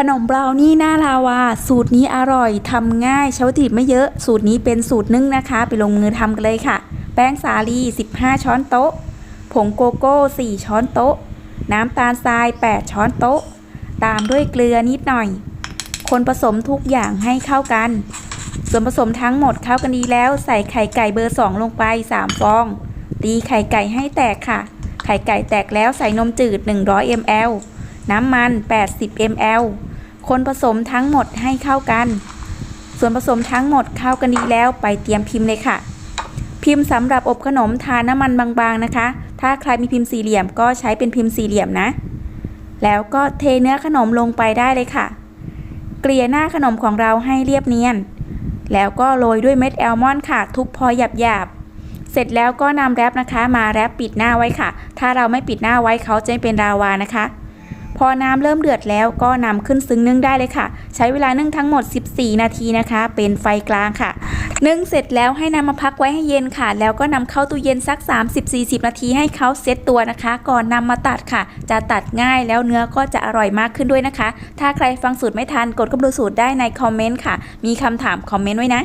ขนมบราวนี่หน้าลาวา สูตรนี้อร่อยทำง่ายใช้วัตถุดิบไม่เยอะ สูตรนี้เป็นสูตรนึ่งนะคะ ไปลงมือทำกันเลยค่ะ แป้งสาลี 15 ช้อนโต๊ะ ผงโกโก้ 4 ช้อนโต๊ะ น้ำตาลทราย 8 ช้อนโต๊ะ ตามด้วยเกลือนิดหน่อย คนผสมทุกอย่างให้เข้ากัน ส่วนผสมทั้งหมดเข้ากันดีแล้วใส่ไข่ไก่เบอร์ 2 ลงไป 3 ฟอง ตีไข่ไก่ให้แตกค่ะ ไข่ไก่แตกแล้วใส่นมจืด 100 ml น้ำมัน 80 ml คนผสมทั้งหมดให้เข้ากัน ส่วนผสมทั้งหมดเข้ากันดีแล้วไปเตรียมพิมพ์เลยค่ะ พิมพ์สำหรับอบขนมทาน้ำมันบางๆนะคะ ถ้าใครมีพิมพ์สี่เหลี่ยมก็ใช้เป็นพิมพ์สี่เหลี่ยมนะ แล้วก็เทเนื้อขนมลงไปได้เลยค่ะ เกลี่ยหน้าขนมของเราให้เรียบเนียน แล้วก็โรยด้วยเม็ดแอลมอนด์ค่ะ ทุบพอหยาบๆเสร็จแล้วก็นำแรปนะคะ มาแรปปิดหน้าไว้ค่ะ ถ้าเราไม่ปิดหน้าไว้เขาจะเป็นราวานะคะ พอน้ำเริ่มเดือดแล้วก็นำขึ้นซึ้งนึ่งได้เลยค่ะ ใช้เวลานึ่งทั้งหมด 14 นาทีนะคะ เป็นไฟกลางค่ะ นึ่งเสร็จแล้วให้นำมาพักไว้ให้เย็นค่ะ แล้วก็นำเข้าตู้เย็นสัก 30-40 นาทีให้เขาเซตตัวนะคะ ก่อนนำมาตัดค่ะ จะตัดง่ายแล้วเนื้อก็จะอร่อยมากขึ้นด้วยนะคะ ถ้าใครฟังสูตรไม่ทันกดเข้าไปดูสูตรได้ในคอมเมนต์ค่ะ มีคำถามคอมเมนต์ไว้นะ